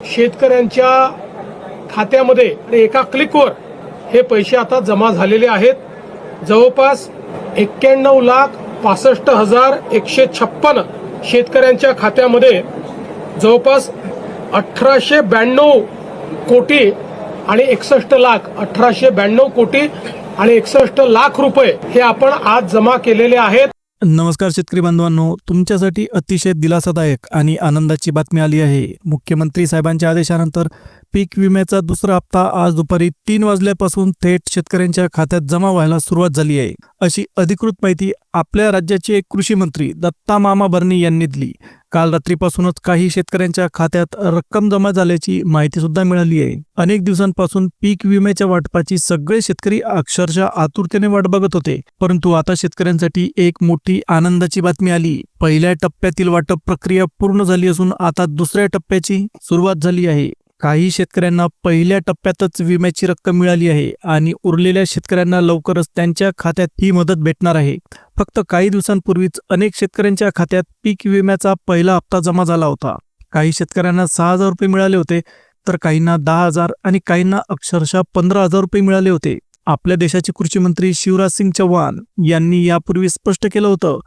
शेतकऱ्यांच्या खात्यामध्ये आणि एका क्लिकवर हे पैसे आता जमा झालेले आहेत. जवळपास एक्क्याण्णव लाख पासष्ट हजार एकशे छप्पन शेतकऱ्यांच्या खात्यामध्ये जवळपास अठराशे ब्याण्णव कोटी आणि एकसष्ट लाख अठराशे ब्याण्णव कोटी आणि एकसष्ट लाख रुपये हे आपण आज जमा केलेले आहेत. नमस्कार शेतकरी बांधवांनो तुमच्यासाठी अतिशय दिलासादायक आणि आनंदाची बातमी आली आहे. मुख्यमंत्री साहेबांच्या आदेशानंतर पीक विम्याचा दुसरा हप्ता आज दुपारी तीन वाजल्यापासून थेट शेतकऱ्यांच्या खात्यात जमा व्हायला सुरुवात झाली आहे. अशी अधिकृत माहिती आपल्या राज्याचे कृषी मंत्री दत्ता मामा बर्नी यांनी दिली. काल रात्रीपासूनच काही शेतकऱ्यांच्या खात्यात रक्कम जमा झाल्याची माहिती सुद्धा मिळाली आहे. अनेक दिवसांपासून पीक विम्याच्या वाटपाची सगळे शेतकरी अक्षरशः आतुरतेने वाट बघत होते. परंतु आता शेतकऱ्यांसाठी एक मोठी आनंदाची बातमी आली. पहिल्या टप्प्यातील वाटप प्रक्रिया पूर्ण झाली असून आता दुसऱ्या टप्प्याची सुरुवात झाली आहे. काही शेतकऱ्यांना पहिल्या टप्प्यातच विम्याची रक्कम मिळाली आहे आणि उरलेल्या शेतकऱ्यांना लवकरच त्यांच्या खात्यात ही मदत भेटणार आहे. फक्त काही दिवसांपूर्वीच अनेक शेतकऱ्यांच्या खात्यात पीक विम्याचा पहिला हप्ता जमा झाला होता. काही शेतकऱ्यांना सहा हजार रुपये मिळाले होते तर काहींना दहा हजार आणि काहींना अक्षरशः पंधरा हजार रुपये मिळाले होते. आपल्या देशाचे कृषी मंत्री शिवराज सिंग चौहान यांनी यापूर्वी स्पष्ट केलं होतं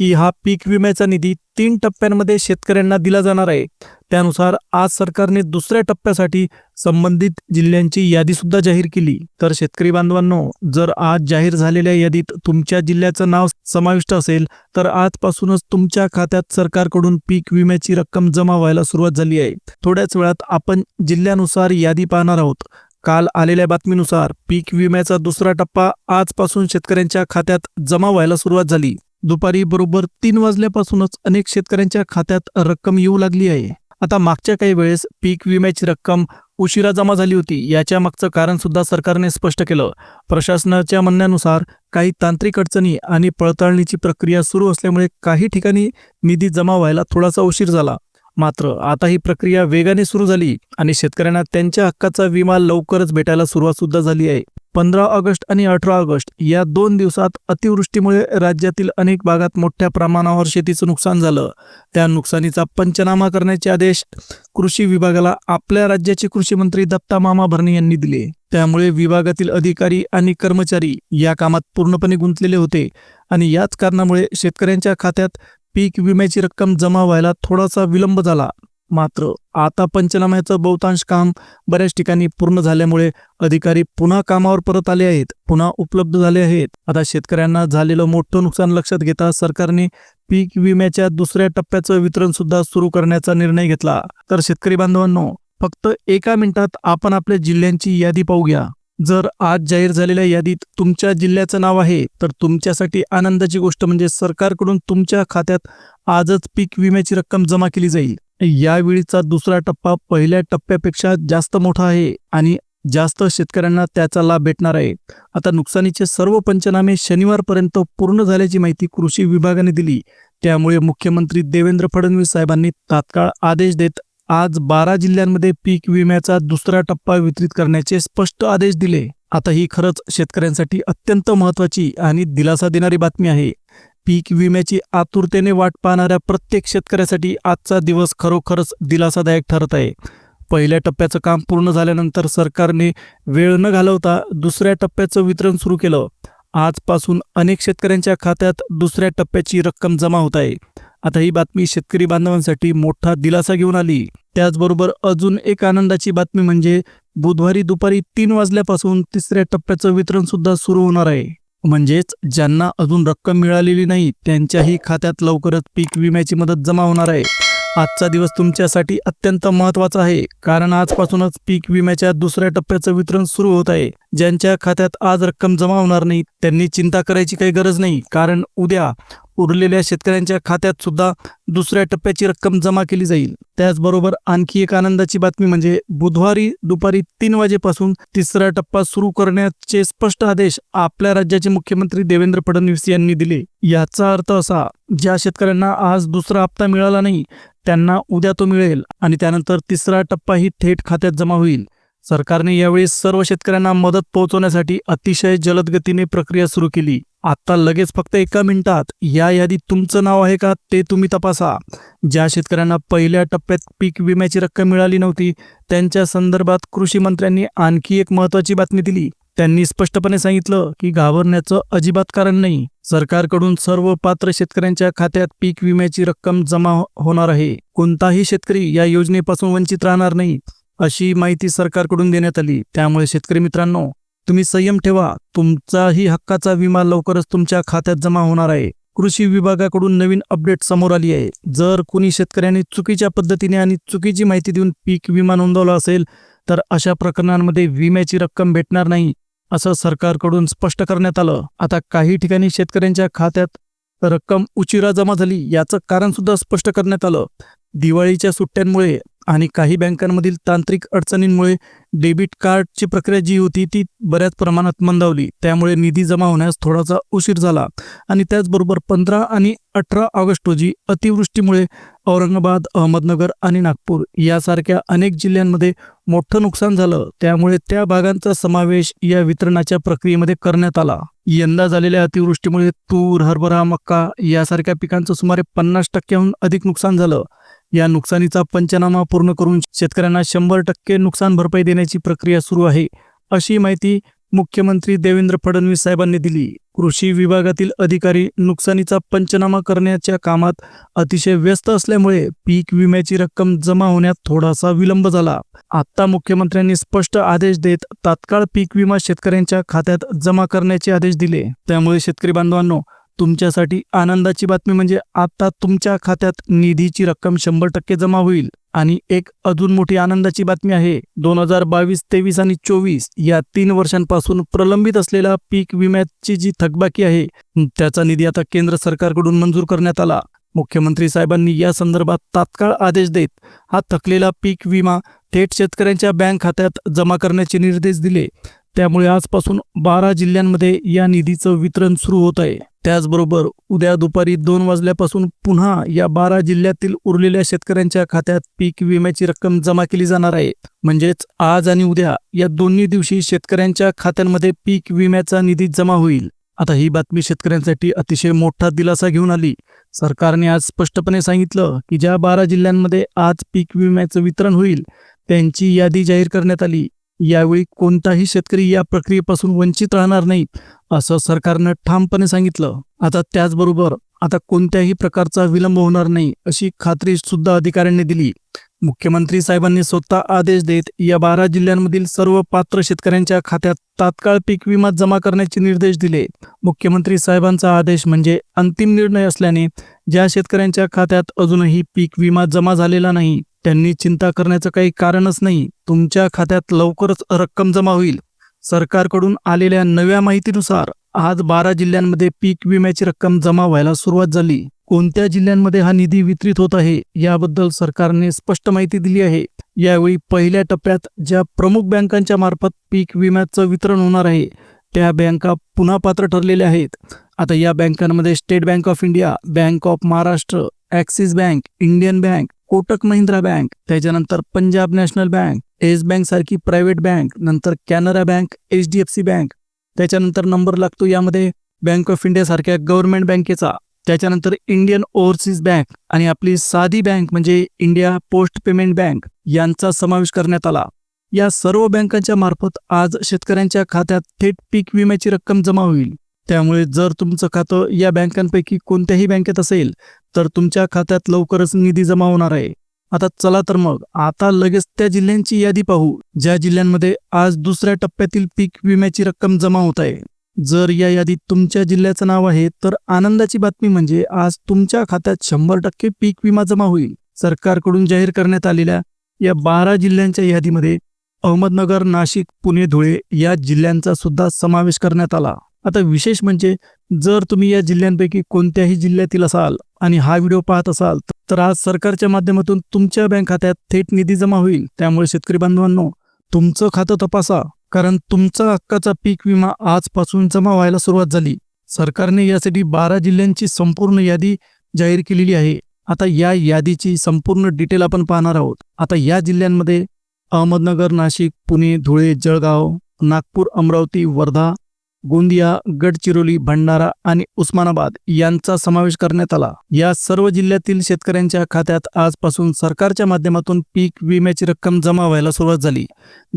की हा पीक विम्याचा निधी तीन टप्प्यांमध्ये शेतकऱ्यांना दिला जाणार आहे. त्यानुसार आज सरकारने दुसऱ्या टप्प्यासाठी संबंधित जिल्ह्यांची यादी सुद्धा जाहीर केली. तर शेतकरी बांधवांनो जर आज जाहीर झालेल्या यादीत तुमच्या जिल्ह्याचं नाव समाविष्ट असेल तर आजपासूनच तुमच्या खात्यात सरकारकडून पीक विम्याची रक्कम जमा व्हायला सुरुवात झाली आहे. थोड्याच वेळात आपण जिल्ह्यानुसार यादी पाहणार आहोत. काल आलेल्या बातमीनुसार पीक विम्याचा दुसरा टप्पा आजपासून शेतकऱ्यांच्या खात्यात जमा व्हायला सुरुवात झाली. दुपारी बरोबर तीन वाजल्यापासूनच अनेक शेतकऱ्यांच्या खात्यात रक्कम येऊ लागली आहे. आता मागच्या काही वेळेस पीक विम्याची रक्कम उशिरा जमा झाली होती याच्या मागचं कारण सुद्धा सरकारने स्पष्ट केलं. प्रशासनाच्या म्हणण्यानुसार काही तांत्रिक अडचणी आणि पडताळणीची प्रक्रिया सुरू असल्यामुळे काही ठिकाणी निधी जमा व्हायला थोडासा उशीर झाला. मात्र आता ही प्रक्रिया वेगाने सुरू झाली आणि शेतकऱ्यांना त्यांच्या हक्काचा विमा लवकरच भेटायला सुरुवात सुद्धा झाली आहे. पंधरा ऑगस्ट आणि अठरा ऑगस्ट या दोन दिवसात अतिवृष्टीमुळे राज्यातील अनेक भागात मोठ्या प्रमाणावर शेतीचं नुकसान झालं. त्या नुकसानीचा पंचनामा करण्याचे आदेश कृषी विभागाला आपल्या राज्याचे कृषी मंत्री दत्ता मामा भरणे यांनी दिले. त्यामुळे विभागातील अधिकारी आणि कर्मचारी या कामात पूर्णपणे गुंतलेले होते आणि याच कारणामुळे शेतकऱ्यांच्या खात्यात पीक विम्याची रक्कम जमा व्हायला थोडासा विलंब झाला. मात्र आता पंचनाम्याचं बहुतांश काम बऱ्याच ठिकाणी पूर्ण झाल्यामुळे अधिकारी पुन्हा कामावर परत आले आहेत. पुन्हा उपलब्ध झाले आहेत. आता शेतकऱ्यांना झालेलं मोठं नुकसान लक्षात घेता सरकारने पीक विम्याच्या दुसऱ्या टप्प्याचं वितरण सुद्धा सुरू करण्याचा निर्णय घेतला. तर शेतकरी बांधवांनो फक्त एका मिनिटात आपण आपल्या जिल्ह्यांची यादी पाहूया. जर आज जाहीर झालेल्या यादीत तुमच्या जिल्ह्याचं नाव आहे तर तुमच्यासाठी आनंदाची गोष्ट म्हणजे सरकारकडून तुमच्या खात्यात आजच पीक विम्याची रक्कम जमा केली जाईल. यावेळीचा दुसरा टप्पा पहिल्या टप्प्यापेक्षा जास्त मोठा आहे आणि जास्त शेतकऱ्यांना त्याचा लाभ भेटणार आहे. आता नुकसानीचे सर्व पंचनामे शनिवारपर्यंत पूर्ण झाल्याची माहिती कृषी विभागाने दिली. त्यामुळे मुख्यमंत्री देवेंद्र फडणवीस साहेबांनी तात्काळ आदेश देत आज बारा जिल्ह्यांमध्ये पीक विम्याचा दुसरा टप्पा वितरित करण्याचे स्पष्ट आदेश दिले. आता ही खरंच शेतकऱ्यांसाठी अत्यंत महत्वाची आणि दिलासा देणारी बातमी आहे. पीक विम्याची आतुरतेने वाट पाहणाऱ्या प्रत्येक शेतकऱ्यासाठी आजचा दिवस खरोखरच दिलासादायक ठरत आहे. पहिल्या टप्प्याचं काम पूर्ण झाल्यानंतर सरकारने वेळ न घालवता दुसऱ्या टप्प्याचं वितरण सुरू केलं. आजपासून अनेक शेतकऱ्यांच्या खात्यात दुसऱ्या टप्प्याची रक्कम जमा होत आहे. आता ही बातमी शेतकरी बांधवांसाठी मोठा दिलासा घेऊन आली. त्याचबरोबर अजून एक आनंदाची बातमी म्हणजे बुधवारी दुपारी तीन वाजल्यापासून तिसऱ्या टप्प्याचं वितरण सुद्धा सुरू होणार आहे. म्हणजेच ज्यांना अजून रक्कम मिळालेली नाही त्यांच्याही खात्यात लवकरच पीक विम्याची मदत जमा होणार आहे. आजचा दिवस तुमच्यासाठी अत्यंत महत्त्वाचा आहे कारण आजपासूनच पीक विम्याच्या दुसऱ्या टप्प्याचं वितरण सुरू होत आहे. ज्यांच्या खात्यात आज रक्कम जमा होणार नाही त्यांनी चिंता करायची काही गरज नाही. कारण उद्या उरलेल्या शेतकऱ्यांच्या खात्यात सुद्धा दुसऱ्या टप्प्याची रक्कम जमा केली जाईल. त्याचबरोबर आणखी एक आनंदाची बातमी म्हणजे बुधवारी दुपारी तीन वाजेपासून तिसरा टप्पा सुरू करण्याचे स्पष्ट आदेश आपल्या राज्याचे मुख्यमंत्री देवेंद्र फडणवीस यांनी दिले. याचा अर्थ असा ज्या शेतकऱ्यांना आज दुसरा हप्ता मिळाला नाही त्यांना उद्या तो मिळेल आणि त्यानंतर तिसरा टप्पाही थेट खात्यात जमा होईल. सरकारने यावेळी सर्व शेतकऱ्यांना मदत पोहोचवण्यासाठी अतिशय जलद गतीने प्रक्रिया सुरू केली. आता लगेच फक्त एका मिनिटात या यादीत तुमचं नाव आहे का ते तुम्ही तपासा. ज्या शेतकऱ्यांना पहिल्या टप्प्यात पीक विम्याची रक्कम मिळाली नव्हती त्यांच्या संदर्भात कृषी मंत्र्यांनी आणखी एक महत्वाची बातमी दिली. त्यांनी स्पष्टपणे सांगितलं की घाबरण्याचं अजिबात कारण नाही. सरकारकडून सर्व पात्र शेतकऱ्यांच्या खात्यात पीक विम्याची रक्कम जमा होणार आहे. कोणताही शेतकरी या योजनेपासून वंचित राहणार नाही. अशी माहिती सरकारकडून देण्यात आली. त्यामुळे शेतकरी मित्रांनो तुम्ही संयम ठेवा. तुमचाही हक्काचा विमा लवकरच तुमच्या खात्यात जमा होणार आहे. कृषी विभागाकडून नवीन अपडेट समोर आली आहे. जर कुणी शेतकऱ्यांनी चुकीच्या पद्धतीने आणि चुकीची माहिती देऊन पीक विमा नोंदवला असेल तर अशा प्रकरणांमध्ये विम्याची रक्कम भेटणार नाही असं सरकारकडून स्पष्ट करण्यात आलं. आता काही ठिकाणी शेतकऱ्यांच्या खात्यात रक्कम उशिरा जमा झाली याचं कारण सुद्धा स्पष्ट करण्यात आलं. दिवाळीच्या सुट्ट्यांमुळे आणि काही बँकांमधील तांत्रिक अडचणींमुळे डेबिट कार्डची प्रक्रिया जी होती ती बऱ्याच प्रमाणात मंदावली. त्यामुळे निधी जमा होण्यास थोडासा उशीर झाला. आणि त्याचबरोबर पंधरा आणि अठरा ऑगस्ट रोजी अतिवृष्टीमुळे औरंगाबाद अहमदनगर आणि नागपूर यासारख्या अनेक जिल्ह्यांमध्ये मोठं नुकसान झालं. त्यामुळे त्या भागांचा समावेश या वितरणाच्या प्रक्रियेमध्ये करण्यात आला. यंदा झालेल्या अतिवृष्टीमुळे तूर हरभरा मक्का यासारख्या पिकांचं सुमारे पन्नास टक्क्याहून अधिक नुकसान झालं. या नुकसानीचा पंचनामा पूर्ण करून शेतकऱ्यांना शंभर टक्के नुकसान भरपाई देण्याची प्रक्रिया सुरू आहे अशी माहिती मुख्यमंत्री देवेंद्र फडणवीस साहेबांनी दिली. कृषी विभागातील अधिकारी नुकसानीचा पंचनामा करण्याच्या कामात अतिशय व्यस्त असल्यामुळे पीक विम्याची रक्कम जमा होण्यात थोडासा विलंब झाला. आता मुख्यमंत्र्यांनी स्पष्ट आदेश देत तात्काळ पीक विमा शेतकऱ्यांच्या खात्यात जमा करण्याचे आदेश दिले. त्यामुळे शेतकरी बांधवांनो तुमच्यासाठी आनंदाची बातमी म्हणजे आता तुमच्या खात्यात निधीची रक्कम शंभर टक्के जमा होईल. आणि एक अजून मोठी आनंदाची बातमी आहे. दोन हजार बावीस तेवीस आणि चोवीस या तीन वर्षांपासून प्रलंबित असलेला पीक विम्याची जी थकबाकी आहे त्याचा निधी आता केंद्र सरकारकडून मंजूर करण्यात आला. मुख्यमंत्री साहेबांनी या संदर्भात तात्काळ आदेश देत हा थकलेला पीक विमा थेट शेतकऱ्यांच्या बँक खात्यात जमा करण्याचे निर्देश दिले. त्यामुळे आजपासून बारा जिल्ह्यांमध्ये या निधीचं वितरण सुरू होत आहे. त्याचबरोबर उद्या दुपारी दोन वाजल्यापासून पुन्हा या बारा जिल्ह्यातील उरलेल्या शेतकऱ्यांच्या खात्यात पीक विम्याची रक्कम जमा केली जाणार आहे. म्हणजेच आज आणि उद्या या दोन्ही दिवशी शेतकऱ्यांच्या खात्यांमध्ये पीक विम्याचा निधी जमा होईल. आता ही बातमी शेतकऱ्यांसाठी अतिशय मोठा दिलासा घेऊन आली. सरकारने आज स्पष्टपणे सांगितलं की ज्या बारा जिल्ह्यांमध्ये आज पीक विम्याचं वितरण होईल त्यांची यादी जाहीर करण्यात आली. यावेळी कोणताही शेतकरी या प्रक्रियेपासून वंचित राहणार नाही असं सरकारनं ठामपणे सांगितलं. आता त्याचबरोबर आता कोणत्याही प्रकारचा विलंब होणार नाही अशी खात्री सुद्धा अधिकाऱ्यांनी दिली. मुख्यमंत्री साहेबांनी स्वतः आदेश देत या बारा जिल्ह्यांमधील सर्व पात्र शेतकऱ्यांच्या खात्यात तात्काळ पीक विमा जमा करण्याचे निर्देश दिले. मुख्यमंत्री साहेबांचा आदेश म्हणजे अंतिम निर्णय असल्याने ज्या शेतकऱ्यांच्या खात्यात अजूनही पीक विमा जमा झालेला नाही त्यांनी चिंता करण्याचं काही कारणच नाही. तुमच्या खात्यात लवकरच रक्कम जमा होईल. सरकारकडून आलेल्या नव्या माहितीनुसार आज बारा जिल्ह्यांमध्ये पीक विम्याची रक्कम जमा व्हायला सुरुवात झाली. कोणत्या जिल्ह्यांमध्ये हा निधी वितरित होत आहे याबद्दल सरकारने स्पष्ट माहिती दिली आहे. यावेळी पहिल्या टप्प्यात ज्या प्रमुख बँकांच्या मार्फत पीक विम्याचं वितरण होणार आहे त्या बँका पुन्हा पात्र ठरलेल्या आहेत. आता या बँकांमध्ये State Bank of India Bank of Maharashtra Axis Bank Indian Bank Kotak Mahindra Bank त्याच्यानंतर Punjab National Bank Yes Bank सारखी प्रायव्हेट बँक नंतर Canara Bank H D F C Bank. त्याच्यानंतर नंबर लागतो यामध्ये बँक ऑफ इंडिया सारख्या government बँकेचा. त्याच्यानंतर Indian overseas bank आणि आपली साधी बँक म्हणजे इंडिया पोस्ट पेमेंट बँक यांचा समावेश करण्यात आला. या सर्व बँकांच्या मार्फत आज शेतकऱ्यांच्या खात्यात थेट पीक विम्याची रक्कम जमा होईल. त्यामुळे जर तुमचं खातं या बँकांपैकी कोणत्याही बँकेत असेल तर तुमच्या खात्यात लवकरच निधी जमा होणार आहे. आता चला तर मग आता लगेच त्या जिल्ह्यांची यादी पाहू ज्या जिल्ह्यांमध्ये आज दुसऱ्या टप्प्यातील पीक विम्याची रक्कम जमा होत आहे. जर या यादीत तुमच्या जिल्ह्याचं नाव आहे तर आनंदाची बातमी म्हणजे आज तुमच्या खात्यात शंभर टक्के पीक विमा जमा होईल. सरकारकडून जाहीर करण्यात आलेल्या या बारा जिल्ह्यांच्या यादीमध्ये अहमदनगर नाशिक पुणे धुळे या जिल्ह्यांचा सुद्धा समावेश करण्यात आला. आता विशेष म्हणजे जर तुम्ही या जिल्ह्यांपैकी कोणत्याही जिल्ह्यातील असाल आणि हा व्हिडिओ पाहत असाल तर आज सरकारच्या माध्यमातून तुमच्या बँक खात्यात थेट निधी जमा होईल. त्यामुळे शेतकरी बांधवांनो तुमचं खातं तपासा कारण तुमचा हक्काचा पीक विमा आजपासून जमा व्हायला सुरुवात झाली. सरकारने यासाठी बारा जिल्ह्यांची संपूर्ण यादी जाहीर केलेली आहे. आता या यादीची संपूर्ण डिटेल आपण पाहणार आहोत. आता या जिल्ह्यांमध्ये अहमदनगर नाशिक पुणे धुळे जळगाव नागपूर अमरावती वर्धा गोंदिया गडचिरोली भंडारा आणि उस्मानाबाद यांचा समावेश करण्यात आला. या सर्व जिल्ह्यातील शेतकऱ्यांच्या खात्यात आजपासून सरकारच्या माध्यमातून पीक विम्याची रक्कम जमा व्हायला सुरुवात झाली.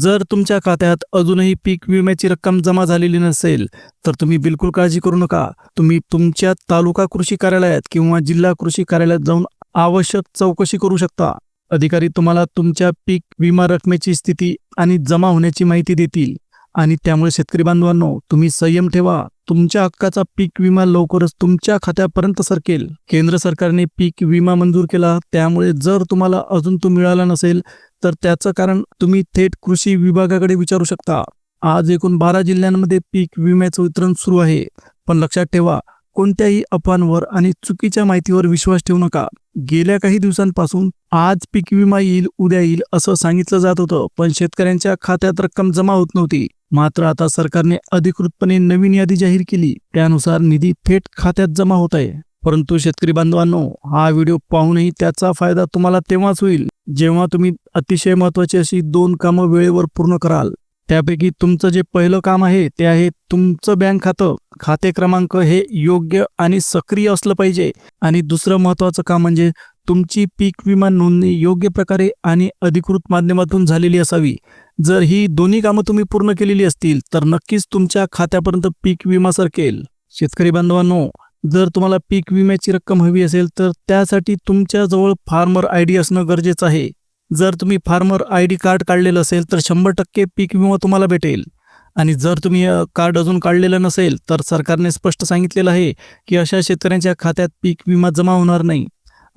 जर तुमच्या खात्यात अजूनही पीक विम्याची रक्कम जमा झालेली नसेल तर तुम्ही बिलकुल काळजी करू नका. तुम्ही तुमच्या तालुका कृषी कार्यालयात किंवा जिल्हा कृषी कार्यालयात जाऊन आवश्यक चौकशी करू शकता. अधिकारी तुम्हाला तुमच्या पीक विमा रकमेची स्थिती आणि जमा होण्याची माहिती देतील. आणि त्यामुळे शेतकरी बांधवांनो तुम्ही संयम ठेवा. तुमच्या हक्काचा पीक विमा लवकरच तुमच्या खात्यापर्यंत सरकेल. केंद्र सरकारने पीक विमा मंजूर केला त्यामुळे जर तुम्हाला अजून तो मिळाला नसेल तर त्याचं कारण तुम्ही थेट कृषी विभागाकडे विचारू शकता. आज एकूण बारा जिल्ह्यांमध्ये पीक विम्याचं वितरण सुरू आहे. पण लक्षात ठेवा कोणत्याही अफवांवर आणि चुकीच्या माहितीवर विश्वास ठेवू नका. गेल्या काही दिवसांपासून आज पीक विमा येईल उद्या येईल असं सांगितलं जात होतं पण शेतकऱ्यांच्या खात्यात रक्कम जमा होत नव्हती. मात्र आता सरकारने अधिकृतपणे नवीन यादी जाहीर केली. त्यानुसार निधी थेट खात्यात जमा होत आहे. परंतु शेतकरी बांधवांनो हा व्हिडिओ पाहूनही त्याचा फायदा तुम्हाला तेव्हाच होईल जेव्हा तुम्ही अतिशय महत्वाची अशी दोन कामं वेळेवर पूर्ण कराल. त्यापैकी तुमचं जे पहिलं काम आहे ते आहे तुमचं बँक खातं. खाते क्रमांक हे योग्य आणि सक्रिय असलं पाहिजे. आणि दुसरं महत्वाचं काम म्हणजे तुमची पीक विमा नोंदणी योग्य प्रकारे आणि अधिकृत माध्यमातून झालेली असावी. जर ही दोन्ही कामं तुम्ही पूर्ण केलेली असतील तर नक्कीच तुमच्या खात्यापर्यंत पीक विमा सरकेल. शेतकरी बांधवांनो जर तुम्हाला पीक विम्याची रक्कम हवी असेल तर त्यासाठी तुमच्याजवळ फार्मर आय डी असणं गरजेचं आहे. जर तुम्ही फार्मर आय डी कार्ड काढलेलं असेल तर शंभर टक्के पीक विमा तुम्हाला भेटेल. आणि जर तुम्ही कार्ड अजून काढलेलं नसेल तर सरकारने स्पष्ट सांगितलेलं आहे की अशा शेतकऱ्यांच्या खात्यात पीक विमा जमा होणार नाही.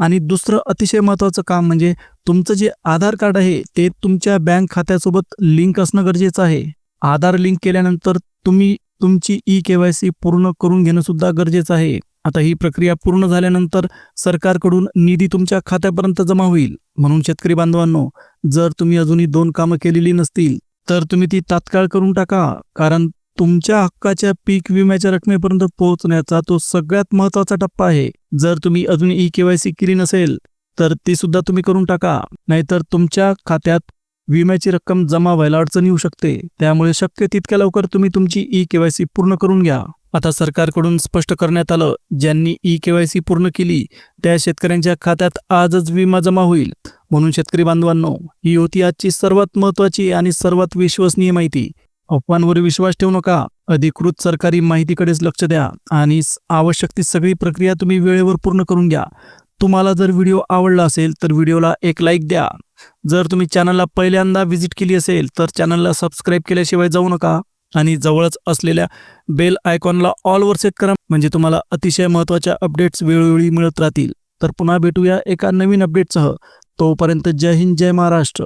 आणि दुसरं अतिशय महत्त्वाचं काम म्हणजे तुमचं जे आधार कार्ड आहे ते तुमच्या बँक खात्यासोबत लिंक असणं गरजेचं आहे. आधार लिंक केल्यानंतर तुम्ही तुमची ई के वाय सी पूर्ण करून घेणं सुद्धा गरजेचं आहे. आता ही प्रक्रिया पूर्ण झाल्यानंतर सरकारकडून निधी तुमच्या खात्यापर्यंत जमा होईल. म्हणून शेतकरी बांधवांनो जर तुम्ही अजूनही दोन कामं केलेली नसतील तर तुम्ही ती तात्काळ करून टाका. कारण तुमच्या हक्काच्या पीक विम्याच्या रकमेपर्यंत पोहोचण्याचा तो सगळ्यात महत्त्वाचा टप्पा आहे. जर तुम्ही अजून ई केवायसी केली नसेल तर ती सुद्धा तुम्ही करून टाका. नाहीतर तुमच्या खात्यात विम्याची रक्कम जमा व्हायला अडचण येऊ शकते. त्यामुळे शक्य तितक्या लवकर तुम्ही तुमची ई केवायसी पूर्ण करून घ्या. आता सरकारकडून स्पष्ट करण्यात आलं ज्यांनी ई केवायसी पूर्ण केली त्या शेतकऱ्यांच्या खात्यात आजच विमा जमा होईल. म्हणून शेतकरी बांधवांनो ही होती आजची सर्वात महत्वाची आणि सर्वात विश्वसनीय माहिती. अफवांवर विश्वास ठेवू नका. अधिकृत सरकारी माहितीकडेच लक्ष द्या आणि आवश्यक ती सगळी प्रक्रिया तुम्ही वेळेवर पूर्ण करून घ्या. तुम्हाला जर व्हिडिओ आवडला असेल तर व्हिडिओला एक लाईक द्या. जर तुम्ही चॅनलला पहिल्यांदा व्हिजिट केली असेल तर चॅनलला सबस्क्राईब केल्याशिवाय जाऊ नका आणि जवळच असलेल्या बेल आयकॉनला ऑलवर सेट करा म्हणजे तुम्हाला अतिशय महत्त्वाच्या अपडेट्स वेळोवेळी मिळत राहतील. तर पुन्हा भेटूया एका नवीन अपडेटसह. तोपर्यंत जय हिंद जय महाराष्ट्र.